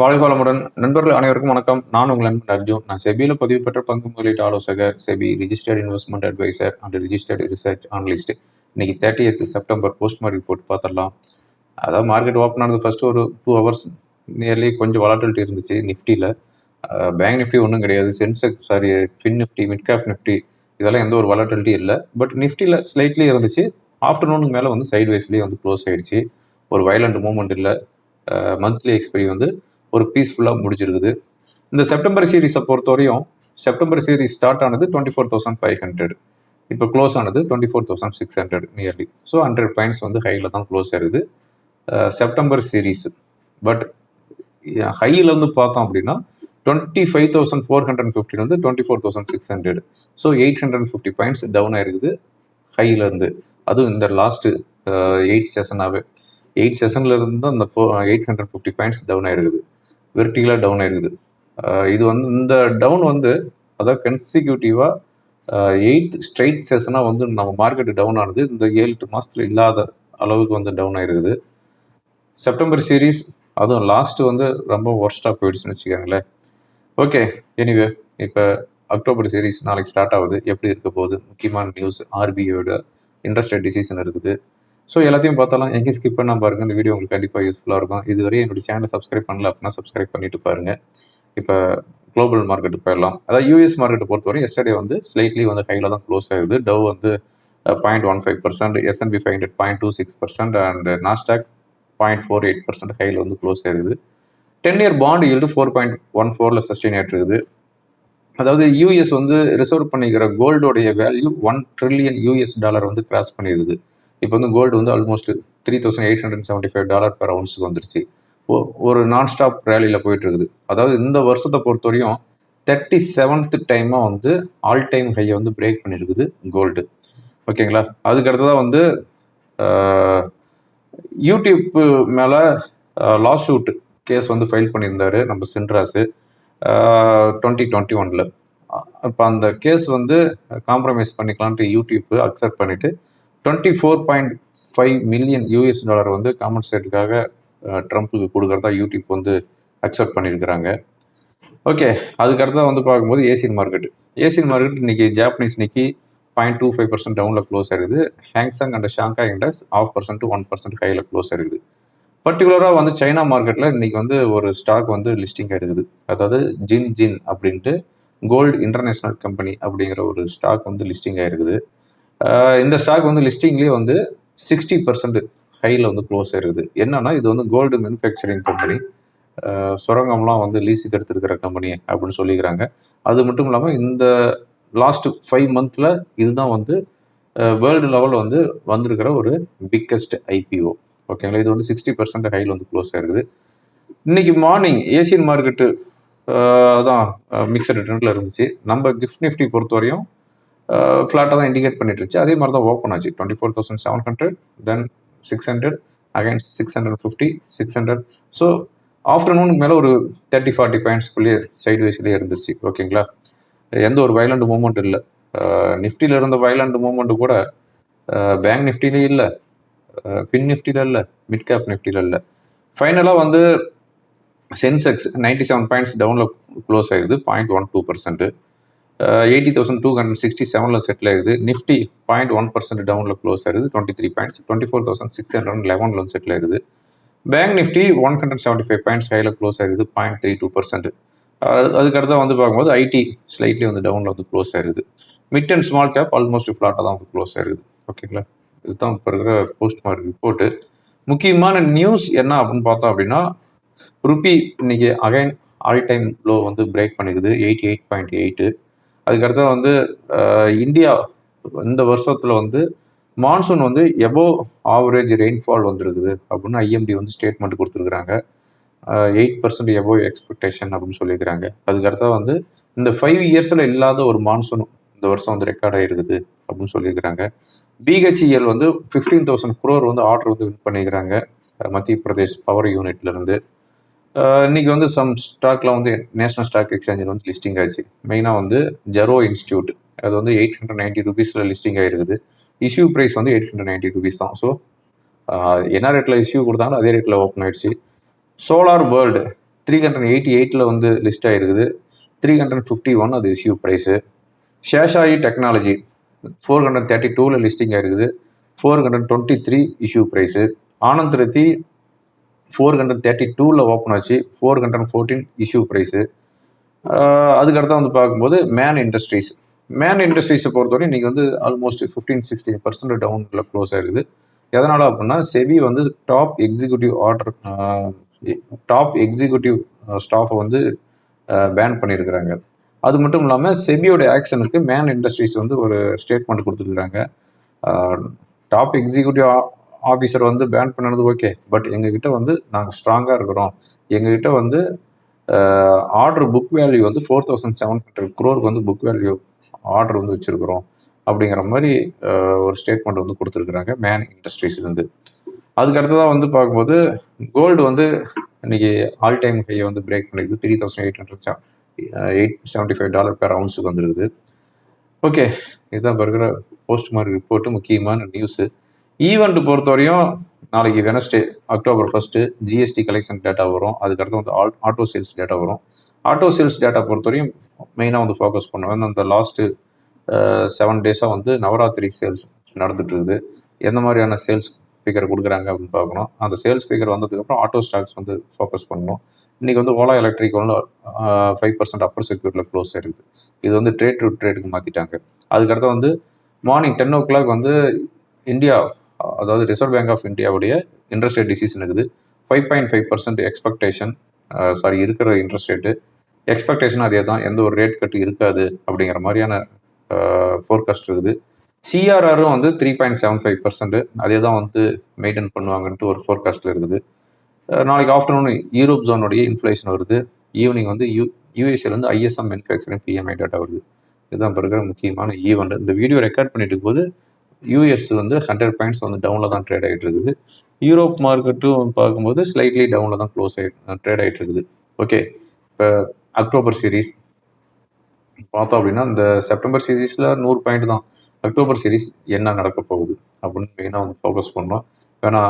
வாழ்க வளமுடன் நண்பர்கள் அனைவருக்கும் வணக்கம். நான் உங்கள் நண்பன் அர்ஜுன். நான் செபியில் பதிவு பெற்ற பங்கு முதலீட்டு ஆலோசகர் SEBI registered investment advisor and registered research analyst இன்னைக்கு thirty September post market report பார்த்துடலாம். அதாவது மார்க்கெட் ஓப்பன் ஆனது ஃபர்ஸ்ட் ஒரு டூ ஹவர்ஸ் நியர்லி கொஞ்சம் வளாட்டிலிட்டி இருந்துச்சு நிஃப்டியில். பேங்க் நிஃப்டி ஒன்றும் கிடையாது. Sensex sorry fin Nifty mid cap Nifty இதெல்லாம் எந்த ஒரு வளாட்டிலிட்டி இல்லை. பட் நிஃப்டியில் ஸ்லைட்லி இருந்துச்சு. ஆஃப்டர்நூனுக்கு மேலே வந்து சைட் வைஸ்லேயே வந்து க்ளோஸ் ஆகிடுச்சு ஒரு வயலண்ட் மூமெண்ட் இல்லை. மந்த்லி எக்ஸ்பைரி வந்து ஒரு பீஸ்ஃபுல்லாக முடிஞ்சிருக்குது. இந்த செப்டம்பர் சீரீஸை பொறுத்தவரையும் செப்டம்பர் சீரீஸ் ஸ்டார்ட் ஆனது twenty four thousand five hundred இப்போ க்ளோஸ் ஆனது twenty four thousand six hundred nearly so hundred points வந்து ஹையில் தான் க்ளோஸ் ஆயிருது செப்டம்பர் சீரீஸ் பட் ஹையில் வந்து பார்த்தோம் அப்படின்னா twenty five thousand four hundred fifteen வந்து twenty four thousand six hundred so eight hundred fifty points down ஆயிருக்குது ஹையிலேருந்து அதுவும் இந்த லாஸ்ட்டு எயிட் செஷனாகவே எயிட் செஷன்லேருந்து அந்த four eight hundred fifty points down ஆயிருக்குது. வெர்டிகலாக டவுன் ஆயிருக்குது. இது வந்து இந்த டவுன் வந்து அதாவது கன்சிக்யூட்டிவாக எயித் ஸ்ட்ரைட் செஷனாக வந்து நம்ம மார்க்கெட் டவுன் ஆனது இந்த ஏழு எட்டு மாதத்துல இல்லாத அளவுக்கு வந்து டவுன் ஆயிருக்குது. செப்டம்பர் சீரீஸ் அதுவும் லாஸ்ட்டு வந்து ரொம்ப ஒர்ஸ்டாக போயிடுச்சுன்னு வச்சுக்கோங்களேன். ஓகே எனிவே இப்போ அக்டோபர் சீரீஸ் நாளைக்கு ஸ்டார்ட் ஆகுது. எப்படி இருக்க போகுது? முக்கியமான நியூஸ் ஆர்பிஐயோட இன்ட்ரெஸ்ட் ரேட் டிசிஷன் இருக்குது. ஸோ எல்லாத்தையும் பார்த்தாலும் எங்கேயும் ஸ்கிப் பண்ணால் பாருங்கள் இந்த வீடியோ உங்களுக்கு கண்டிப்பாக யூஸ்ஃபுல்லாக இருக்கும். இதுவரை என்னுடைய சேனலை சப்ஸ்கிரைப் பண்ணல அப்படின்னா சப்ஸ்கிரைப் பண்ணிட்டு பாருங்க. இப்போ குளோபல் மார்க்கெட்டு போயிடலாம். அதாவது யூஎஸ் மார்க்கெட்டை பொறுத்தவரை எஸ்டர்டே வந்து ஸ்லைட்லி வந்து ஹையில் தான் க்ளோஸ் ஆகுது. டவ் வந்து point one five percent S and P five hundred point two six percent and Nasdaq point four eight percent ஹையில் வந்து க்ளோஸ் ஆகுது. Ten year bond yield four point one ஃபோரில் சஸ்டெயின் ஆகிட்டு இருக்குது. அதாவது யூஎஸ் வந்து ரிசர்வ் பண்ணிக்கிற கோல்டோடைய value one trillion US dollar வந்து கிராஸ் பண்ணியிருக்குது இப்போ வந்து கோல்டு வந்து almost three thousand eight hundred seventy five dollar per அவுன்ஸுக்கு வந்துருச்சு. ஒரு நான் ஸ்டாப் ரேலியில் போயிட்டு இருக்குது அதாவது இந்த வருஷத்தை பொறுத்தவரையும் தேர்ட்டி செவன்த் டைமாக வந்து ஆல் டைம் ஹையை வந்து பிரேக் பண்ணியிருக்குது கோல்டு ஓகேங்களா? அதுக்கடுத்ததாக வந்து யூடியூப் மேலே லாஸ் கேஸ் வந்து ஃபைல் பண்ணியிருந்தார் நம்ம சென்ட்ராஸு டுவெண்ட்டி டுவெண்ட்டி ஒனில் இப்போ அந்த கேஸ் வந்து காம்ப்ரமைஸ் பண்ணிக்கலான்ட்டு யூடியூப் அக்செப்ட் பண்ணிவிட்டு twenty four point five million US dollar வந்து காம்பன்சேட்டுக்காக ட்ரம்ப்புக்கு கொடுக்கறதா யூடியூப் வந்து அக்செப்ட் பண்ணியிருக்கிறாங்க ஓகே அதுக்கடுத்தா வந்து பார்க்கும்போது ஏசியன் மார்க்கெட். ஏசியன் மார்க்கெட் இன்னைக்கு Japanese Nikkei point two five percent டவுனில் க்ளோஸ் ஆயிருக்குது. Hang Seng and Shanghai index half percent one percent கையில் க்ளோஸ் ஆயிருக்குது. பர்டிகுலராக வந்து சைனா மார்க்கெட்டில் இன்றைக்கி வந்து ஒரு ஸ்டாக் வந்து லிஸ்டிங் ஆயிருக்குது. அதாவது ஜின் ஜின் அப்படின்ட்டு கோல்டு இன்டர்நேஷ்னல் கம்பெனி அப்படிங்கிற ஒரு ஸ்டாக் வந்து லிஸ்டிங் ஆயிருக்குது. இந்த ஸ்டாக் வந்து லிஸ்டிங்லேயே வந்து சிக்ஸ்டி பர்சன்ட் ஹையில் வந்து க்ளோஸ் ஆயிருக்குது. என்னன்னா இது வந்து கோல்டு மேனுஃபேக்சரிங் கம்பெனி சுரங்கம்லாம் வந்து லீஸுக்கு எடுத்துருக்கிற கம்பெனி அப்படின்னு சொல்லிக்கிறாங்க. அது மட்டும் இல்லாமல் இந்த லாஸ்ட் ஃபைவ் மந்த்தில் இதுதான் வந்து வேர்ல்டு லெவலில் வந்து வந்திருக்கிற ஒரு பிக்கஸ்ட் ஐபிஓ ஓகேங்களா இது வந்து சிக்ஸ்டி பர்சன்ட் ஹையில் வந்து க்ளோஸ் ஆயிருக்குது. இன்னைக்கு மார்னிங் ஏசியன் மார்க்கெட்டு தான் மிக்சட் ட்ரெண்டில் இருந்துச்சு. நம்ம கிஃப்ட் நிஃப்டி பொறுத்தவரையும் ஃப்ளாட்டாக தான் இண்டிகேட் பண்ணிட்டு அதே மாதிரி தான் ஓப்பன் ஆச்சு. Twenty four thousand seven hundred then six hundred again six hundred fifty six hundred so ஆஃப்டர்நூனுக்கு மேலே ஒரு தேர்ட்டி ஃபார்ட்டி பாயிண்ட்ஸ்குள்ளேயே சைடு வைஸ்லேயே இருந்துச்சு ஓகேங்களா எந்த ஒரு வைலண்ட் மூமெண்ட் இல்லை. நிஃப்டியில் இருந்த வைலண்ட் மூமெண்ட் கூட பேங்க் நிஃப்டிலே இல்லை. ஃபின் நிஃப்டியில் இல்லை. மிட் கேப் நிஃப்டியில் இல்லை. ஃபைனலாக வந்து சென்செக்ஸ் நைன்டி செவன் பாயிண்ட்ஸ் டவுனில் க்ளோஸ் ஆகுது point one two percent eighty thousand two hundred sixty செவனில் செட்டில் ஆகுது. நிஃப்டி பாயிண்ட் ஒன் பர்சன்ட் டவுனில் க்ளோஸ் ஆகுது. Twenty three points twenty four thousand six hundred லெவனில் வந்து செட்டில் ஆகுது bank Nifty one hundred seventy five points ஹையில் close ஆகுது point three two percent அதுக்கடுத்து வந்து பார்க்கும்போது ஐடி ஸ்லைட்லி வந்து டவுனில் வந்து க்ளோஸ் ஆயிருது mid and small cap almost ஃப்ளாட்டாக தான் வந்து க்ளோஸ் ஆயிருது ஓகேங்களா இதுதான் இப்போ இருக்கிற போஸ்ட் மார்க் ரிப்போர்ட்டு முக்கியமான நியூஸ் என்ன அப்படின்னு பார்த்தோம் அப்படின்னா ருபி இன்னைக்கு அகைன் ஆல் டைம் லோ வந்து பிரேக் பண்ணிக்குது. எயிட்டி எயிட் பாயிண்ட் எயிட்டு அதுக்கடுத்து வந்து இந்தியா. இந்த வருஷத்தில் வந்து மான்சூன் வந்து எபோவ் ஆவரேஜ் ரெயின்ஃபால் வந்திருக்குது அப்படின்னு ஐஎம்டி வந்து ஸ்டேட்மெண்ட் கொடுத்துருக்குறாங்க. எயிட் பர்சன்ட் எபோவ் எக்ஸ்பெக்டேஷன் அப்படின்னு சொல்லியிருக்கிறாங்க. அதுக்கடுத்தா வந்து இந்த ஃபைவ் இயர்ஸில் இல்லாத ஒரு மான்சூன் இந்த வருஷம் வந்து ரெக்கார்ட் ஆகிருக்குது அப்படின்னு சொல்லியிருக்கிறாங்க. பிஹெச்இஎல் வந்து ஃபிஃப்டீன் தௌசண்ட் குரோர் வந்து ஆர்டர் வந்து வின் பண்ணியிருக்கிறாங்க மத்திய பிரதேஷ் பவர் யூனிட்லேருந்து இன்னைக்கு வந்து சம் ஸ்டாக்ல வந்து நேஷனல் ஸ்டாக் எக்ஸ்சேஞ்சில் வந்து லிஸ்டிங் ஆயிடுச்சு. மெயினாக வந்து ஜெரோ இன்ஸ்டியூட் அது வந்து எயிட் ஹண்ட்ரட் நைன்டி ருபீஸில் லிஸ்டிங் ஆயிருக்குது. இஷ்யூ ப்ரைஸ் வந்து எயிட் ஹண்ட்ரட் நைன்டி ருபீஸ் தான். ஸோ என்ன ரேட்டில் இஷ்யூ கொடுத்தாங்களோ அதே ரேட்டில் ஓப்பன் ஆயிடுச்சு. Solar world three hundred eighty எயிட்டில் வந்து லிஸ்ட் ஆகிருக்குது த்ரீ ஹண்ட்ரட் ஃபிஃப்டி ஒன் அது issue price Seshaasai technology four hundred thirty டூவில் லிஸ்டிங் ஆயிருக்குது. Four hundred twenty three issue price Anand Rathi four hundred thirty டூவில் ஓப்பன் ஆச்சு. Four hundred fourteen issue price அதுக்கடுத்து வந்து பார்க்கும்போது மேன் இண்டஸ்ட்ரீஸ் மேன் இண்டஸ்ட்ரீஸை பொறுத்தவரை இன்றைக்கி வந்து ஆல்மோஸ்ட் ஃபிஃப்டீன் சிக்ஸ்டீன் பர்சன்ட் டவுனில் க்ளோஸ் ஆகிடுது எதனால் அப்படின்னா செபி வந்து top executive order top executive ஸ்டாஃபை வந்து பேன் பண்ணியிருக்கிறாங்க. அது மட்டும் இல்லாமல் செபியோட ஆக்ஷனுக்கு மேன் இண்டஸ்ட்ரீஸ் வந்து ஒரு ஸ்டேட்மெண்ட் கொடுத்துருக்குறாங்க. டாப் எக்ஸிக்யூட்டிவ் ஆஃபீஸர் வந்து பேன் பண்ணது ஓகே பட் எங்ககிட்ட வந்து நாங்கள் ஸ்ட்ராங்காக இருக்கிறோம். எங்ககிட்ட வந்து ஆர்டர் புக் வேல்யூ வந்து ஃபோர் தௌசண்ட் செவன் ஹண்ட்ரட் குரோருக்கு வந்து புக் வேல்யூ ஆர்டர் வந்து வச்சுருக்குறோம். அப்படிங்கிற மாதிரி ஒரு ஸ்டேட்மெண்ட் வந்து கொடுத்துருக்குறாங்க மேன் இண்டஸ்ட்ரீஸ்லேருந்து அதுக்கு அடுத்ததாக வந்து பார்க்கும்போது கோல்டு வந்து இன்னைக்கு ஆல் டைம் ஹையை வந்து பிரேக் பண்ணிருக்கு three thousand eight hundred eight seventy five dollar per அவுன்ஸுக்கு வந்துருக்குது. ஓகே இதுதான் இருக்கிற போஸ்ட் மாதிரி ரிப்போர்ட்டு முக்கியமான நியூஸு ஈவெண்ட் பொறுத்தவரையும் நாளைக்கு Wednesday October first GST collection data வரும். அதுக்கடுத்து வந்து ஆல் ஆட்டோ சேல்ஸ் டேட்டா வரும். ஆட்டோ சேல்ஸ் டேட்டா பொறுத்தவரையும் மெயினாக வந்து ஃபோக்கஸ் பண்ணுவேன். அந்த லாஸ்ட்டு செவன் டேஸாக வந்து நவராத்திரி சேல்ஸ் நடந்துட்டு இருக்குது எந்த மாதிரியான சேல்ஸ் ஃபிகர் கொடுக்குறாங்க அப்படின்னு பார்க்கணும். அந்த சேல்ஸ் ஃபிகர் வந்ததுக்கப்புறம் ஆட்டோ ஸ்டாக்ஸ் வந்து ஃபோக்கஸ் பண்ணணும். இன்றைக்கி வந்து ஓலா எலக்ட்ரிக் ஒன்று ஃபைவ் பர்சன்ட் அப்பர் செக்யூரில் க்ளோஸ் இருக்குது இது வந்து ட்ரேட் டு ட்ரேடுக்கு மாற்றிட்டாங்க அதுக்கடுத்து வந்து மார்னிங் டென் ஓ கிளாக் வந்து இந்தியா அதாவது ரிசர்வ் பேங்க் ஆஃப் இந்தியாவுடைய இன்ட்ரெஸ்ட் ரேட் டிசிஷன் இருக்குது. Five point five percent expectation sorry இருக்கிற இன்ட்ரெஸ்ட் ரேட்டு எக்ஸ்பெக்டேஷன் அதே தான் எந்த ஒரு ரேட் கட்டு இருக்காது அப்படிங்கிற மாதிரியான ஃபோர்காஸ்ட் இருக்குது. சிஆர்ஆரும் வந்து three point seven five percent அதே தான் வந்து மெயின்டைன் பண்ணுவாங்கன்ட்டு ஒரு ஃபோர்காஸ்ட்டில் இருக்குது. நாளைக்கு ஆஃப்டர்நூன் யூரோப் ஜோனுடைய இன்ஃப்ளேஷன் வருது. ஈவினிங் வந்து யூ யூஎஸ்ஏலேருந்து ஐஎஸ்எம் மேனுஃபேக்சரிங் பிஎம்ஐ டேட்டா வருது. இதுதான் இப்போ இருக்கிற முக்கியமான ஈவெண்ட் இந்த வீடியோ ரெக்கார்ட் பண்ணிட்டு போது யூஎஸ் வந்து ஹண்ட்ரட் பாயிண்ட்ஸ் வந்து டவுனில் தான் ட்ரேட் ஆகிட்டு இருக்குது யூரோப் மார்க்கெட்டும் பார்க்கும்போது ஸ்லைட்லி டவுனில் தான் க்ளோஸ் ஆகி ட்ரேட் ஆகிட்டு இருக்குது ஓகே இப்போ அக்டோபர் சீரீஸ் பார்த்தோம் அப்படின்னா இந்த செப்டம்பர் சீரீஸில் நூறு பாயிண்ட் தான். அக்டோபர் சீரீஸ் என்ன நடக்க போகுது அப்படின்னு மெயினாக வந்து ஃபோக்கஸ் பண்ணோம். வேணா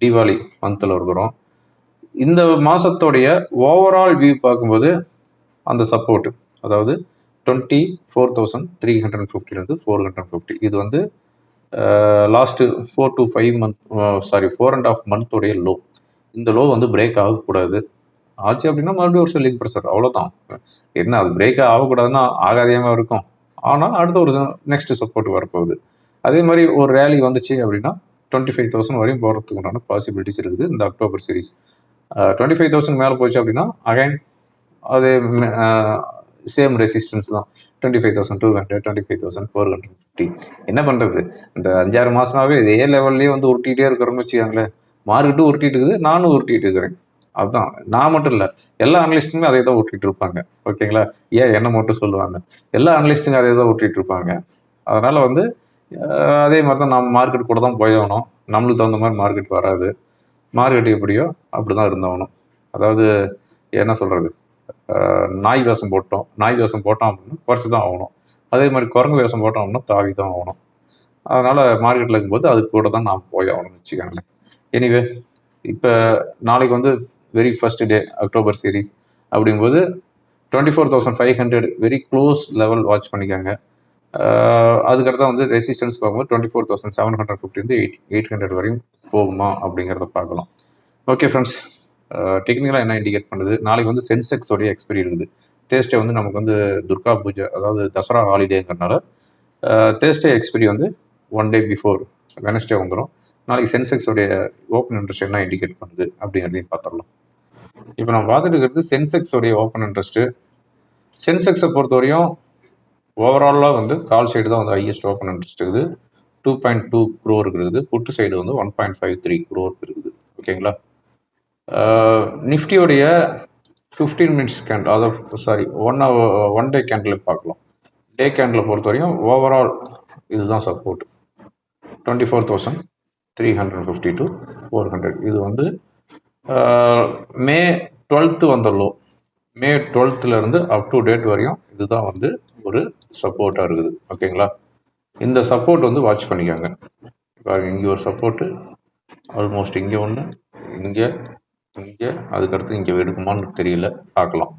தீபாவளி மந்தில் இருக்கிறோம். இந்த மாதத்தோடைய ஓவரால் வியூ பார்க்கும்போது அந்த சப்போர்ட்டு அதாவது twenty four thousand three hundred ஃபிஃப்டிலேருந்து four hundred fifty இது வந்து last four to five month sorry four and half மந்த்தோடைய low இந்த லோ வந்து பிரேக் ஆகக்கூடாது. ஆச்சு அப்படின்னா மறுபடியும் ஒரு செல்லிங் ப்ரெஷர் அவ்வளோதான் என்ன அது பிரேக் ஆகக்கூடாதுன்னா ஆகாதியமாக இருக்கும்? ஆனால் அடுத்த ஒரு நெக்ஸ்ட் சப்போர்ட் வரப்போகுது. அதே மாதிரி ஒரு ரேலி வந்துச்சு அப்படின்னா டுவெண்ட்டி ஃபைவ் தௌசண்ட் வரையும் போகிறதுக்கு உண்டான பாசிபிலிட்டிஸ் இருக்குது இந்த October series twenty five thousand மேலே போச்சு அப்படின்னா அகைன் அதே சேம் ரெசிஸ்டன்ஸ் தான். Twenty five thousand two hundred twenty five thousand four hundred fifty என்ன பண்ணுறது இந்த அஞ்சாறு மாதமாகவே இதே லெவல்லே வந்து உருட்டிகிட்டே இருக்கிறோம்னு வச்சுக்கோங்களேன். மார்க்கெட்டும் உருட்டிட்டு இருக்குது நானும் உருட்டிட்டு இருக்கிறேன். அதுதான் நான் மட்டும் இல்லை எல்லா அனலிஸ்ட்டுமே அதே தான் ஓட்டிட்டு இருப்பாங்க. ஓகேங்களா? ஏன் என்ன மட்டும் சொல்லுவாங்க? எல்லா அனலிஸ்ட்டுங்க அதே தான் ஓட்டிட்டு இருப்பாங்க. அதனால் வந்து அதே மாதிரி தான் நம்ம மார்க்கெட் கூட தான் போயாகணும் நம்மளுக்கு தகுந்த மாதிரி மார்க்கெட் வராது. மார்க்கெட் எப்படியோ அப்படி தான் இருந்தாகணும் அதாவது என்ன சொல்கிறது நாய் வேஷம் போட்டோம். நாய் வேஷம் போட்டோம் அப்படின்னா குறைச்சி தான் ஆகணும். அதே மாதிரி குரங்கு வேஷம் போட்டோம் அப்படின்னா தாவி தான் ஆகணும். அதனால் மார்க்கெட்டில் இருக்கும்போது அது கூட தான் நான் போய் ஆகணும்னு வச்சுக்கோங்களேன். எனிவே இப்போ நாளைக்கு வந்து very first day October series அப்படிங்கும்போது twenty four thousand five hundred very close level watch பண்ணிக்காங்க. ஆஹ் அதுக்கடுத்து வந்து ரெசிஸ்டன்ஸ் பார்க்கும்போது twenty four thousand seven hundred fifty வந்து எயிட் எயிட் ஹண்ட்ரட் வரையும் போகுமா அப்படிங்கிறத பார்க்கலாம். ஓகே ஃப்ரெண்ட்ஸ் டெக்னிக்கலாக என்ன இண்டிகேட் பண்ணுது? நாளைக்கு வந்து சென்செக்ஸோடைய எக்ஸ்பைரி இருக்குது. தேர்ஸ்டே வந்து நமக்கு வந்து துர்கா பூஜை அதாவது தசரா ஹாலிடேங்கிறனால தேர்ஸ்டே எக்ஸ்பைரி வந்து ஒன் டே பிஃபோர் வெனஸ்டே வந்துடும் நாளைக்கு சென்செக்ஸோடைய ஓப்பன் இன்ட்ரெஸ்ட் என்ன இண்டிகேட் பண்ணுது அப்படிங்கிறதையும் பார்த்துடலாம். இப்போ நம்ம பார்த்துட்டு இருக்கிறது சென்செக்ஸோடைய ஓப்பன் இன்ட்ரெஸ்ட்டு சென்செக்ஸை பொறுத்தவரையும் ஓவராலாக வந்து கால் சைடு தான் வந்து ஹையஸ்ட் ஓப்பன் இன்ட்ரெஸ்ட் இருக்குது. டூ பாயிண்ட் டூ குரோருக்கு இருக்குது. புட்டு சைடு வந்து ஒன் பாயிண்ட் ஃபைவ் த்ரீ குரோருக்கு இருக்குது. ஓகேங்களா நிஃப்டியோடைய ஃபிஃப்டீன் மினிட்ஸ் கேண்டில் அதாவது sorry one one day candle பார்க்கலாம். டே கேண்டில் பொறுத்தவரையும் ஓவரால் இதுதான் support twenty four thousand three hundred fifty to four hundred இது வந்து மே டுவெல்த்து வந்த லோ மே டுவெல்த்துலேருந்து அப் டு டேட் வரையும் இதுதான் வந்து ஒரு சப்போர்ட்டாக இருக்குது. ஓகேங்களா இந்த சப்போர்ட் வந்து வாட்ச் பண்ணிக்கோங்க. இப்போ இங்கே ஒரு சப்போர்ட்டு ஆல்மோஸ்ட் இங்கே ஒன்று இங்கே இங்கே அதுக்கடுத்து இங்கே எடுக்குமான்னு தெரியல. பார்க்கலாம்.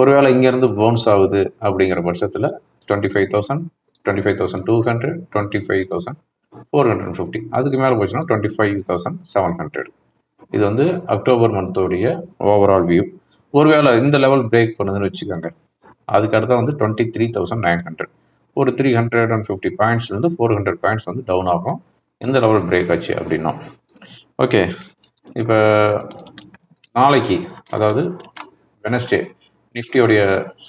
ஒருவேளை இங்கேருந்து பவுன்ஸ் ஆகுது அப்படிங்கிற பட்சத்தில் twenty five thousand twenty five thousand two hundred twenty five thousand four hundred fifty அதுக்கு மேலே போச்சுன்னா twenty five thousand seven hundred இது வந்து அக்டோபர் மந்தோடைய ஓவரால் வியூ ஒருவேளை இந்த லெவல் பிரேக் பண்ணுதுன்னு வச்சுக்கோங்க. அதுக்கு வந்து twenty three thousand nine hundred ஒரு த்ரீ ஹண்ட்ரட் அண்ட் ஃபிஃப்டி பாயிண்ட்ஸ்லேருந்து ஃபோர் ஹண்ட்ரட் பாயிண்ட்ஸ் வந்து டவுன் ஆகும். எந்த லெவல் பிரேக் ஆச்சு அப்படின்னா. ஓகே இப்போ நாளைக்கு அதாவது வெனஸ்டே நிஃப்டியோடைய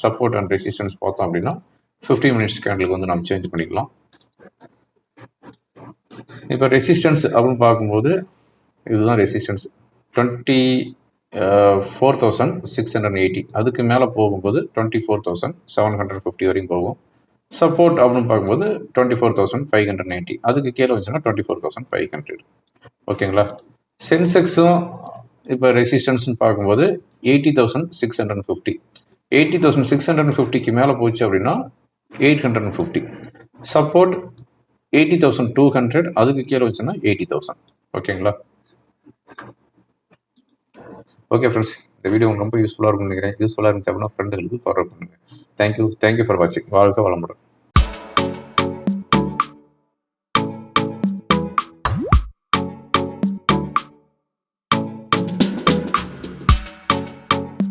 சப்போர்ட் அண்ட் ரெசிஸ்டன்ஸ் பார்த்தோம் அப்படின்னா ஃபிஃப்டி மினிட்ஸ் கேண்டலுக்கு வந்து நம்ம சேஞ்ச் பண்ணிக்கலாம். இப்போ ரெசிஸ்டன்ஸ் அப்படின்னு பார்க்கும்போது இதுதான் resistance twenty four thousand six hundred eighty அதுக்கு மேலே போகும்போது twenty four thousand seven hundred fifty வரைக்கும் போகும். சப்போர்ட் அப்படின்னு பார்க்கும்போது twenty four thousand five hundred ninety அதுக்கு கீழே வந்துச்சுன்னா twenty four thousand five hundred ஓகேங்களா? சென்செக்ஸும் இப்போ ரெசிஸ்டன்ஸ்னு பார்க்கும்போது eighty thousand six hundred and fifty eighty thousand six hundred and ஃபிஃப்டிக்கு மேலே போச்சு அப்படின்னா eight hundred and fifty support eighty thousand two hundred அதுக்கு கீழே வச்சுன்னா எயிட்டி தௌசண்ட் ஓகேங்களா ஓகே ஃப்ரெண்ட்ஸ் இந்த வீடியோ உங்களுக்கு ரொம்ப யூஸ்ஃபுல்லாக இருக்கும்னு நினைக்கிறேன். யூஸ்ஃபுல்லாக இருந்துச்சு அப்படின்னா ஃப்ரெண்டுகளுக்கு ஃபார்வர்ட் பண்ணுங்கள் thank you thank you for வாட்சிங் வாழ்க்கை வளமுடன்.